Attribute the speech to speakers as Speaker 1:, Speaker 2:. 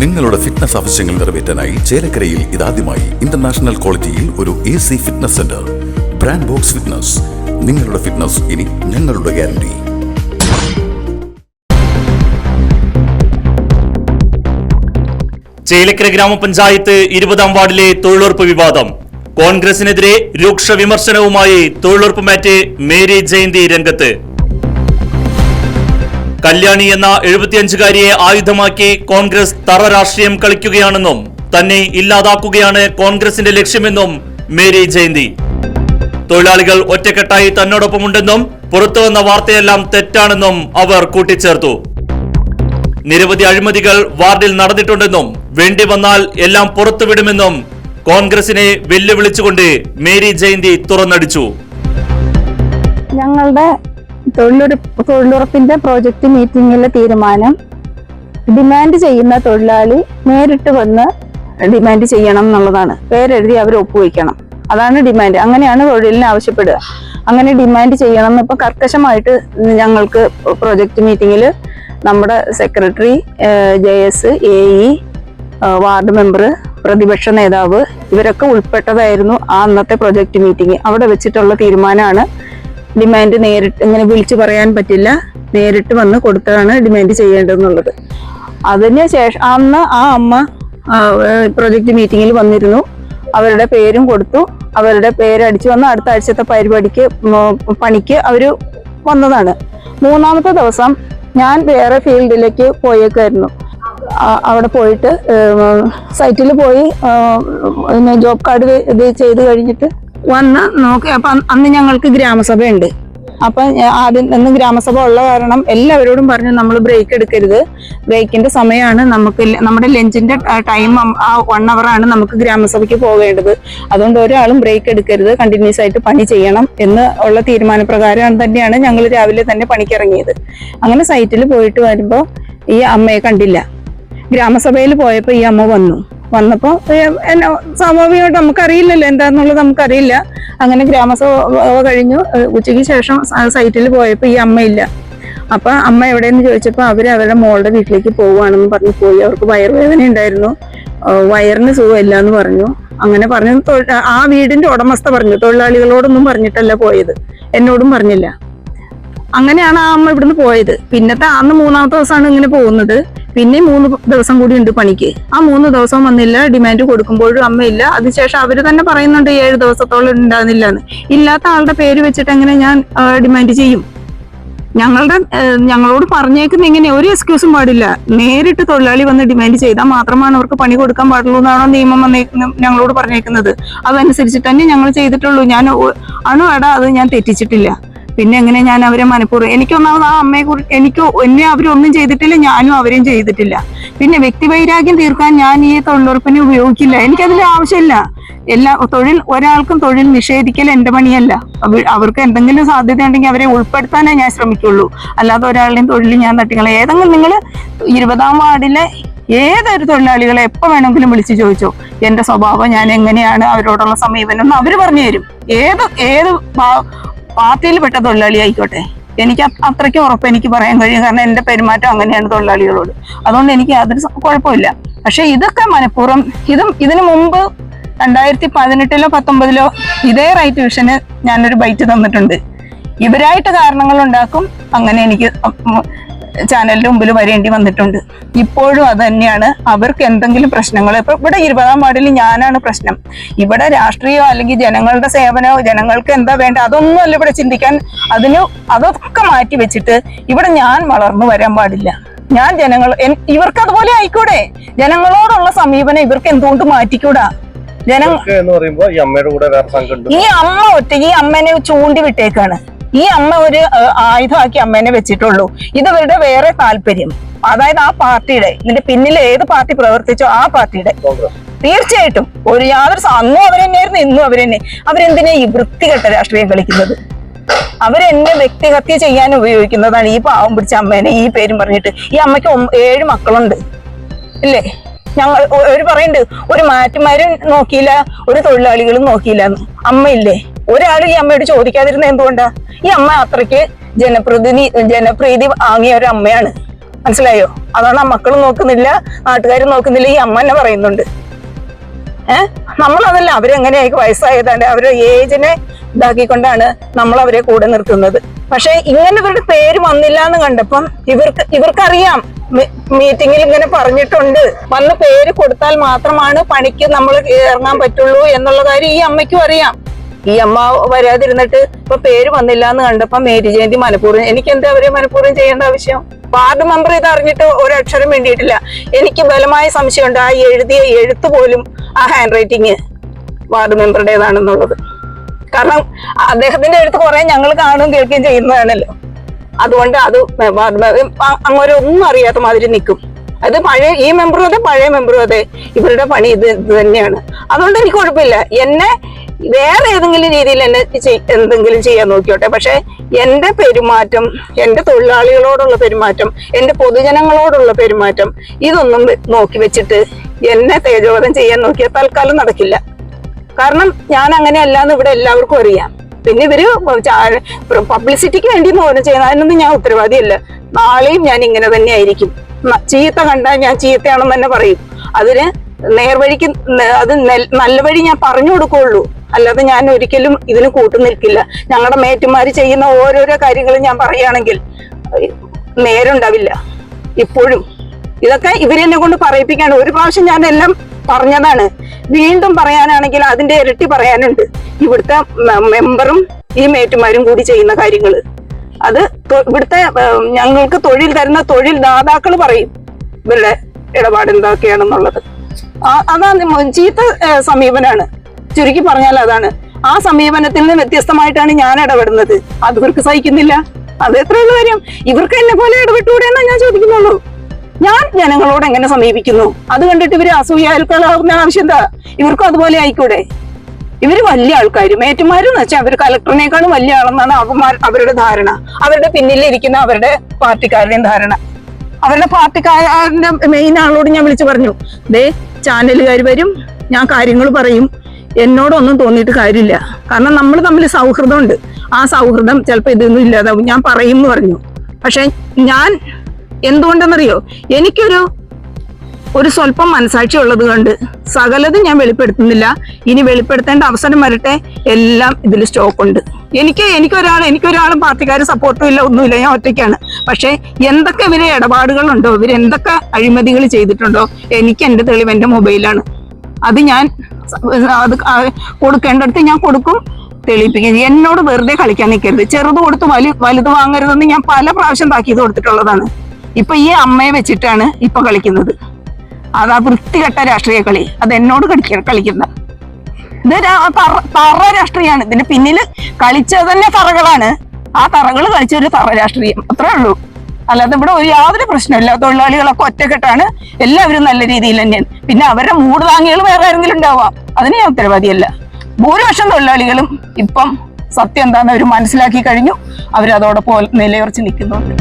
Speaker 1: നിങ്ങളുടെ ഫിറ്റ്നസ് ആവശ്യങ്ങൾ നിറവേറ്റാനായി ചേലക്കരയിൽ ഇതാദ്യമായി ഇന്റർനാഷണൽ ക്വാളിറ്റിയിൽ ഒരു A C fitness centre brand box fitness നിങ്ങളുടെ ഫിറ്റ്നസ് ഇനി ഞങ്ങളുടെ ഗ്യാരണ്ടി
Speaker 2: ചേലക്കര ഗ്രാമപഞ്ചായത്ത് ഇരുപതാം വാർഡിലെ തൊഴിലുറപ്പ് വിവാദം. കോൺഗ്രസിനെതിരെ രൂക്ഷ വിമർശനവുമായി തൊഴിലുറപ്പ് മാറ്റ് മേരി ജയന്തി രംഗത്ത്. കല്യാണി എന്ന എഴുപത്തിയഞ്ചുകാരിയെ ആയുധമാക്കി കോൺഗ്രസ് തറ രാഷ്ട്രീയം കളിക്കുകയാണെന്നും തന്നെ ഇല്ലാതാക്കുകയാണ് കോൺഗ്രസിന്റെ ലക്ഷ്യമെന്നും മേരി ജയന്തി. തൊഴിലാളികൾ ഒറ്റക്കെട്ടായി തന്നോടൊപ്പമുണ്ടെന്നും പുറത്തുവന്ന വാർത്തയെല്ലാം തെറ്റാണെന്നും അവർ കൂട്ടിച്ചേർത്തു. നിരവധി അഴിമതികൾ വാർഡിൽ നടന്നിട്ടുണ്ടെന്നും വേണ്ടി വന്നാൽ എല്ലാം പുറത്തുവിടുമെന്നും കോൺഗ്രസിനെ വെല്ലുവിളിച്ചുകൊണ്ട് മേരി ജയന്തി തുറന്നടിച്ചു.
Speaker 3: ഞങ്ങളുടെ തൊഴിലുറപ്പ് തൊഴിലുറപ്പിന്റെ പ്രോജക്റ്റ് മീറ്റിംഗിലെ തീരുമാനം. ഡിമാൻഡ് ചെയ്യുന്ന തൊഴിലാളി നേരിട്ട് വന്ന് ഡിമാൻഡ് ചെയ്യണം എന്നുള്ളതാണ്. പേരെഴുതി അവർ ഒപ്പുവയ്ക്കണം അതാണ് ഡിമാൻഡ് അങ്ങനെയാണ് തൊഴിലിന് ആവശ്യപ്പെടുക. അങ്ങനെ ഡിമാൻഡ് ചെയ്യണം എന്ന് ഇപ്പൊ കർക്കശമായിട്ട് ഞങ്ങൾക്ക് പ്രോജക്റ്റ് മീറ്റിങ്ങിൽ നമ്മുടെ secretary J S A E ward member പ്രതിപക്ഷ നേതാവ് ഇവരൊക്കെ ഉൾപ്പെട്ടതായിരുന്നു ആ അന്നത്തെ പ്രൊജക്ട് മീറ്റിംഗ് അവിടെ വെച്ചിട്ടുള്ള തീരുമാനമാണ് ഡിമാൻഡ് നേരിട്ട് ഇങ്ങനെ വിളിച്ചു പറയാൻ പറ്റില്ല. നേരിട്ട് വന്ന് കൊടുത്താണ് ഡിമാൻഡ് ചെയ്യേണ്ടതെന്നുള്ളത്. അതിന് ശേഷം അന്ന് ആ അമ്മ പ്രൊജക്ട് മീറ്റിങ്ങിൽ വന്നിരുന്നു. അവരുടെ പേരും കൊടുത്തു. അവരുടെ പേര് അടിച്ചു വന്ന് അടുത്ത ആഴ്ചത്തെ പരിപാടിക്ക് പണിക്ക് അവർ വന്നതാണ്. മൂന്നാമത്തെ ദിവസം ഞാൻ വേറെ ഫീൽഡിലേക്ക് പോയേക്കായിരുന്നു. അവിടെ പോയിട്ട് സൈറ്റിൽ പോയി ജോബ് കാർഡ് ഇത് ചെയ്ത് കഴിഞ്ഞിട്ട് വന്ന് നോക്കി. അപ്പൊ അന്ന് ഞങ്ങൾക്ക് ഗ്രാമസഭയുണ്ട്. അപ്പൊ ആദ്യം അന്ന് ഗ്രാമസഭ ഉള്ള കാരണം എല്ലാവരോടും പറഞ്ഞു നമ്മൾ ബ്രേക്ക് എടുക്കരുത്. ബ്രേക്കിന്റെ സമയമാണ് നമുക്ക് നമ്മുടെ ലഞ്ചിന്റെ ടൈം ആ വൺ ആണ് നമുക്ക് ഗ്രാമസഭയ്ക്ക് പോകേണ്ടത് അതുകൊണ്ട് ഒരാളും ബ്രേക്ക് എടുക്കരുത്. കണ്ടിന്യൂസ് ആയിട്ട് പണി ചെയ്യണം എന്ന് ഉള്ള തീരുമാനപ്രകാരം തന്നെയാണ് ഞങ്ങൾ രാവിലെ തന്നെ പണിക്കിറങ്ങിയത് അങ്ങനെ സൈറ്റിൽ പോയിട്ട് വരുമ്പോൾ ഈ അമ്മയെ കണ്ടില്ല. ഗ്രാമസഭയിൽ പോയപ്പോൾ ഈ അമ്മ വന്നു. വന്നപ്പോൾ സ്വാഭാവികമായിട്ട് നമുക്കറിയില്ലല്ലോ എന്താന്നുള്ളത് നമുക്കറിയില്ല. അങ്ങനെ ഗ്രാമസഭ കഴിഞ്ഞു. ഉച്ചയ്ക്ക് ശേഷം സൈറ്റിൽ പോയപ്പോൾ ഈ അമ്മയില്ല അപ്പൊ അമ്മ എവിടെയെന്ന് ചോദിച്ചപ്പോൾ അവർ അവരുടെ മോളുടെ വീട്ടിലേക്ക് പോവുകയാണെന്ന് പറഞ്ഞു. പോയി അവർക്ക് വയറുവേദന ഉണ്ടായിരുന്നു. വയറിന് സുഖമില്ല എന്ന് പറഞ്ഞു. അങ്ങനെ പറഞ്ഞു ആ വീടിന്റെ ഉടമസ്ഥ പറഞ്ഞു. തൊഴിലാളികളോടൊന്നും പറഞ്ഞിട്ടല്ല പോയത്. എന്നോടും പറഞ്ഞില്ല. അങ്ങനെയാണ് ആ അമ്മ ഇവിടുന്ന് പോയത്. പിന്നത്തെ അന്ന് മൂന്നാമത്തെ ദിവസമാണ് ഇങ്ങനെ പോകുന്നത്. പിന്നെ മൂന്ന് ദിവസം കൂടി ഉണ്ട് പണിക്ക്. ആ മൂന്ന് ദിവസം വന്നില്ല ഡിമാൻഡ് കൊടുക്കുമ്പോഴും അമ്മയില്ല അതിനുശേഷം അവർ തന്നെ പറയുന്നുണ്ട് ഏഴ് ദിവസത്തോളം ഉണ്ടാകുന്നില്ല എന്ന് ഇല്ലാത്ത ആളുടെ പേര് വെച്ചിട്ട് എങ്ങനെ ഞാൻ ഡിമാൻഡ് ചെയ്യും? ഞങ്ങളുടെ ഞങ്ങളോട് പറഞ്ഞേക്കുന്ന ഇങ്ങനെ ഒരു എക്സ്ക്യൂസും പാടില്ല. നേരിട്ട് തൊഴിലാളി വന്ന് ഡിമാൻഡ് ചെയ്താൽ മാത്രമാണ് അവർക്ക് പണി കൊടുക്കാൻ പാടുള്ളൂ എന്നാണോ നിയമം ഞങ്ങളോട് പറഞ്ഞേക്കുന്നത്. അതനുസരിച്ചിട്ട് തന്നെ ഞങ്ങൾ ചെയ്തിട്ടുള്ളൂ. ഞാൻ അണു അട അത് ഞാൻ തെറ്റിച്ചിട്ടില്ല. പിന്നെ എങ്ങനെ ഞാൻ അവരെ മനഃപൂർവം എനിക്കൊന്നാമത് ആ അമ്മയെ കുറിച്ച് എനിക്ക് എന്നെ അവരൊന്നും ചെയ്തിട്ടില്ല ഞാനും അവരെയും ചെയ്തിട്ടില്ല. പിന്നെ വ്യക്തിവൈരാഗ്യം തീർക്കാൻ ഞാൻ ഈ തൊഴിലുറപ്പിനെ ഉപയോഗിക്കില്ല. എനിക്കതിന്റെ ആവശ്യമില്ല. എല്ലാ തൊഴിൽ ഒരാൾക്കും തൊഴിൽ നിഷേധിക്കൽ എന്റെ പണിയല്ല. അവർക്ക് എന്തെങ്കിലും സാധ്യത ഉണ്ടെങ്കിൽ അവരെ ഉൾപ്പെടുത്താനേ ഞാൻ ശ്രമിക്കുള്ളൂ. അല്ലാതെ ഒരാളുടെയും തൊഴിൽ ഞാൻ തട്ടിക്കളെ ഏതെങ്കിലും നിങ്ങൾ ഇരുപതാം വാർഡിലെ ഏതൊരു തൊഴിലാളികളെ എപ്പോൾ വേണമെങ്കിലും വിളിച്ചു ചോദിച്ചോ. എന്റെ സ്വഭാവം ഞാൻ എങ്ങനെയാണ് അവരോടുള്ള സമീപനം എന്ന് അവർ പറഞ്ഞു തരും. ഏത് ഏത് പാ- പാർട്ടിയിൽപ്പെട്ട തൊഴിലാളി ആയിക്കോട്ടെ എനിക്ക് അത് അത്രയ്ക്ക് ഉറപ്പ് എനിക്ക് പറയാൻ കഴിയും. കാരണം എന്റെ പെരുമാറ്റം അങ്ങനെയാണ് തൊഴിലാളികളോട്. അതുകൊണ്ട് എനിക്ക് യാതൊരു കുഴപ്പമില്ല. പക്ഷെ ഇതൊക്കെ മനഃപൂർവം ഇതും ഇതിനു മുമ്പ് രണ്ടായിരത്തി പതിനെട്ടിലോ പത്തൊമ്പതിലോ ഇതേ റൈറ്റ് വിഷന് ഞാനൊരു ബൈറ്റ് തന്നിട്ടുണ്ട്. ഇവരായിട്ട് കാരണങ്ങൾ ഉണ്ടാക്കും അങ്ങനെ എനിക്ക് ചാനലിന്റെ മുമ്പിൽ വരേണ്ടി വന്നിട്ടുണ്ട്. ഇപ്പോഴും അത് തന്നെയാണ്. അവർക്ക് എന്തെങ്കിലും പ്രശ്നങ്ങൾ ഇപ്പൊ ഇവിടെ ഇരുപതാം വാർഡിൽ ഞാനാണ് പ്രശ്നം. ഇവിടെ രാഷ്ട്രീയമോ അല്ലെങ്കിൽ ജനങ്ങളുടെ സേവനമോ ജനങ്ങൾക്ക് എന്താ വേണ്ട അതൊന്നും അല്ല ഇവിടെ ചിന്തിക്കാൻ. അതിന് അതൊക്കെ മാറ്റി വെച്ചിട്ട് ഇവിടെ ഞാൻ വളർന്നു വരാൻ പാടില്ല. ഞാൻ ജനങ്ങൾ ഇവർക്ക് അതുപോലെ ആയിക്കൂടെ? ജനങ്ങളോടുള്ള സമീപനം ഇവർക്ക് എന്തുകൊണ്ട് മാറ്റിക്കൂടാ?
Speaker 4: ജനങ്ങൾ ഈ
Speaker 3: അമ്മ ഒറ്റ ഈ അമ്മേനെ ചൂണ്ടി വിട്ടേക്കാണ്. ഈ അമ്മ ഒരു ആയുധമാക്കി അമ്മേനെ വെച്ചിട്ടുള്ളൂ. ഇത് ഇവരുടെ വേറെ താല്പര്യം. അതായത് ആ പാർട്ടിയുടെ ഇതിന്റെ പിന്നിൽ ഏത് പാർട്ടി പ്രവർത്തിച്ചോ ആ പാർട്ടിയുടെ. തീർച്ചയായിട്ടും ഒരു യാതൊരു അന്നും അവരെന്നെയായിരുന്നു ഇന്നും അവരെന്നെ. അവരെന്തിനാ ഈ വൃത്തികെട്ട രാഷ്ട്രീയം കളിക്കുന്നത്? അവരെന്നെ വ്യക്തിഹത്യ ചെയ്യാൻ ഉപയോഗിക്കുന്നതാണ് ഈ പാവം പിടിച്ച അമ്മേനെ ഈ പേരും പറഞ്ഞിട്ട്. ഈ അമ്മയ്ക്ക് ഏഴ് മക്കളുണ്ട്. ഇല്ലേ? ഞങ്ങൾ ഒരു പറയുന്നുണ്ട് ഒരു മാറ്റുമാരും നോക്കിയില്ല ഒരു തൊഴിലാളികളും നോക്കിയില്ല അമ്മയില്ലേ? ഒരാൾ ഈ അമ്മയോട് ചോദിക്കാതിരുന്ന എന്തുകൊണ്ടാ? ഈ അമ്മ അത്രയ്ക്ക് ജനപ്രതിനി ജനപ്രീതി വാങ്ങിയ ഒരു അമ്മയാണ്. മനസ്സിലായോ? അതാണ് ആ മക്കൾ നോക്കുന്നില്ല നാട്ടുകാർ നോക്കുന്നില്ല ഈ അമ്മ തന്നെ പറയുന്നുണ്ട്. ഏഹ് നമ്മളതല്ല അവരെങ്ങനെയായി വയസ്സായതാണ് അവരുടെ ഏജിനെ ഇതാക്കിക്കൊണ്ടാണ് നമ്മൾ അവരെ കൂടെ നിർത്തുന്നത്. പക്ഷെ ഇങ്ങനെ ഇവരുടെ പേര് വന്നില്ല എന്ന് കണ്ടപ്പം ഇവർക്ക് ഇവർക്കറിയാം. മീറ്റിംഗിൽ ഇങ്ങനെ പറഞ്ഞിട്ടുണ്ട്. വന്ന് പേര് കൊടുത്താൽ മാത്രമാണ് പണിക്ക് നമ്മൾ ഇറങ്ങാൻ പറ്റുള്ളൂ എന്നുള്ള കാര്യം ഈ അമ്മയ്ക്കും അറിയാം. ഈ അമ്മ വരാതിരുന്നിട്ട് ഇപ്പൊ പേര് വന്നില്ല എന്ന് കണ്ടപ്പോ മേരി ജയന്തി മനഃപൂർവം എനിക്ക് എന്താ അവരെ മനഃപൂർവം ചെയ്യേണ്ട ആവശ്യം? വാർഡ് മെമ്പർ ഇത് അറിഞ്ഞിട്ട് ഒരക്ഷരം വേണ്ടിയിട്ടില്ല എനിക്ക് ബലമായ സംശയമുണ്ട്. ആ എഴുതിയ എഴുത്ത് പോലും ആ ഹാൻഡ് റൈറ്റിങ് വാർഡ് മെമ്പറുടേതാണെന്നുള്ളത്. കാരണം അദ്ദേഹത്തിന്റെ എഴുത്ത് കുറെ ഞങ്ങൾ കാണുകയും കേൾക്കുകയും ചെയ്യുന്നതാണല്ലോ. അതുകൊണ്ട് അത് അങ്ങനെ ഒന്നും അറിയാത്ത മാതിരി നിൽക്കും. അത് പഴയ ഈ മെമ്പറും അതെ പഴയ മെമ്പറും അതെ. ഇവരുടെ പണി ഇത് തന്നെയാണ്. അതുകൊണ്ട് എനിക്ക് കുഴപ്പമില്ല. എന്നെ വേറെ ഏതെങ്കിലും രീതിയിൽ എന്നെ എന്തെങ്കിലും ചെയ്യാൻ നോക്കിയോട്ടെ. പക്ഷെ എന്റെ പെരുമാറ്റം എന്റെ തൊഴിലാളികളോടുള്ള പെരുമാറ്റം എന്റെ പൊതുജനങ്ങളോടുള്ള പെരുമാറ്റം ഇതൊന്നും നോക്കി വെച്ചിട്ട് എന്നെ തേജോവധം ചെയ്യാൻ നോക്കിയാൽ തൽക്കാലം നടക്കില്ല. കാരണം ഞാൻ അങ്ങനെയല്ല എന്ന് ഇവിടെ എല്ലാവർക്കും അറിയാം. പിന്നെ ഇവർ പബ്ലിസിറ്റിക്ക് വേണ്ടി ഓരോ ചെയ്യുന്ന അതിനൊന്നും ഞാൻ ഉത്തരവാദിയല്ല. നാളെയും ഞാൻ ഇങ്ങനെ തന്നെ ആയിരിക്കും. ചീത്ത കണ്ടാൽ ഞാൻ ചീത്തയാണെന്ന് തന്നെ പറയും. അതിന് നേർവഴിക്ക് അത് നല്ല വഴി ഞാൻ പറഞ്ഞു കൊടുക്കുള്ളൂ അല്ലാതെ ഞാൻ ഒരിക്കലും ഇതിന് കൂട്ടു നിൽക്കില്ല. ഞങ്ങളുടെ മേറ്റുമാര് ചെയ്യുന്ന ഓരോരോ കാര്യങ്ങളും ഞാൻ പറയുകയാണെങ്കിൽ നേരുണ്ടാവില്ല. ഇപ്പോഴും. ഇതൊക്കെ ഇവരെന്നെ കൊണ്ട് പറയിപ്പിക്കാണ്. ഒരു പ്രാവശ്യം ഞാൻ എല്ലാം പറഞ്ഞതാണ്. വീണ്ടും പറയാനാണെങ്കിൽ അതിന്റെ ഇരട്ടി പറയാനുണ്ട്. ഇവിടുത്തെ മെമ്പറും ഈ മേറ്റുമാരും കൂടി ചെയ്യുന്ന കാര്യങ്ങൾ അത് ഇവിടുത്തെ ഞങ്ങൾക്ക് തൊഴിൽ തരുന്ന തൊഴിൽ ദാതാക്കൾ പറയും. ഇവരുടെ ഇടപാട് എന്തൊക്കെയാണെന്നുള്ളത് അതാ ചീത്ത സമീപനാണ്. ചുരുക്കി പറഞ്ഞാൽ അതാണ്. ആ സമീപനത്തിൽ നിന്ന് വ്യത്യസ്തമായിട്ടാണ് ഞാൻ ഇടപെടുന്നത്. അത് ഇവർക്ക് സഹിക്കുന്നില്ല. അത് എത്രയുള്ള കാര്യം? ഇവർക്ക് എന്നെ പോലെ ഇടപെട്ടുകൂടെ എന്നാ ഞാൻ ചോദിക്കുന്നുള്ളൂ. ഞാൻ ജനങ്ങളോട് എങ്ങനെ സമീപിക്കുന്നു? അത് കണ്ടിട്ട് ഇവർ അസൂയാൽക്കാളാവുന്ന ആവശ്യം എന്താ? ഇവർക്കും അതുപോലെ ആയിക്കൂടെ? ഇവർ വലിയ ആൾക്കാർ മേറ്റുമാരെന്ന് വെച്ചാൽ അവർ കലക്ടറിനേക്കാളും വലിയ ആളെന്നാണ് അവന്മാർ അവരുടെ ധാരണ. അവരുടെ പിന്നിലിരിക്കുന്ന അവരുടെ പാർട്ടിക്കാരുടെയും ധാരണ. അവരുടെ പാർട്ടിക്കാരന്റെ മെയിൻ ആളോട് ഞാൻ വിളിച്ചു പറഞ്ഞു. ദേ ചാനലുകാർ വരും ഞാൻ കാര്യങ്ങൾ പറയും. എന്നോടൊന്നും തോന്നിയിട്ട് കാര്യമില്ല. കാരണം നമ്മൾ തമ്മിൽ സൗഹൃദമുണ്ട്. ആ സൗഹൃദം ചിലപ്പോൾ ഇതൊന്നും ഇല്ലാതാവും. ഞാൻ പറയും എന്ന് പറഞ്ഞു. പക്ഷെ ഞാൻ എന്തുകൊണ്ടെന്നറിയോ? എനിക്കൊരു ഒരു സ്വല്പം മനസാക്ഷി ഉള്ളത് കൊണ്ട് സകലതും ഞാൻ വെളിപ്പെടുത്തുന്നില്ല. ഇനി വെളിപ്പെടുത്തേണ്ട അവസരം വരട്ടെ. എല്ലാം ഇതിൽ സ്റ്റോക്ക് ഉണ്ട് എനിക്ക് എനിക്കൊരാൾ എനിക്കൊരാളും പാർട്ടിക്കാർ സപ്പോർട്ടും ഇല്ല ഒന്നുമില്ല. ഞാൻ ഒറ്റയ്ക്കാണ്. പക്ഷേ എന്തൊക്കെ ഇവരെ ഇടപാടുകളുണ്ടോ? ഇവരെന്തൊക്കെ അഴിമതികൾ ചെയ്തിട്ടുണ്ടോ? എനിക്ക് എന്റെ തെളിവ് എന്റെ മൊബൈലാണ് അത് ഞാൻ അത് ആ- കൊടുക്കേണ്ടടുത്ത് ഞാൻ കൊടുക്കും. തെളിയിപ്പിക്കും. എന്നോട് വെറുതെ കളിക്കാൻ നിൽക്കരുത്. ചെറുത് കൊടുത്ത് വലു വലുത് വാങ്ങരുതെന്ന് ഞാൻ പല പ്രാവശ്യം താക്കീത് കൊടുത്തിട്ടുള്ളതാണ്. ഇപ്പൊ ഈ അമ്മയെ വെച്ചിട്ടാണ് ഇപ്പൊ കളിക്കുന്നത്. അതാ വൃത്തികെട്ട രാഷ്ട്രീയ കളി. അത് എന്നോട് കളിക്ക കളിക്കുന്ന. ഇത് തറ- രാഷ്ട്രീയമാണ് ഇതിന്റെ പിന്നിൽ കളിച്ചത് തന്നെ തറകളാണ്. ആ തറകൾ കളിച്ച ഒരു തറ രാഷ്ട്രീയം. അത്രേ ഉള്ളൂ. അല്ലാതെ ഇവിടെ ഒരു യാതൊരു പ്രശ്നമില്ല. തൊഴിലാളികളൊക്കെ ഒറ്റക്കെട്ടാണ്. എല്ലാവരും നല്ല രീതിയിൽ തന്നെയാണ്. പിന്നെ അവരുടെ മൂട് താങ്ങികൾ വേറെ ആരെങ്കിലും ഉണ്ടാവാം. അതിന് ഞാൻ ഉത്തരവാദിയല്ല. ഭൂരിപക്ഷം തൊഴിലാളികളും ഇപ്പം സത്യം എന്താണെന്ന് അവർ മനസ്സിലാക്കി കഴിഞ്ഞു. അവരതോടൊപ്പം നിലയുറച്ച് നിൽക്കുന്നുണ്ട്.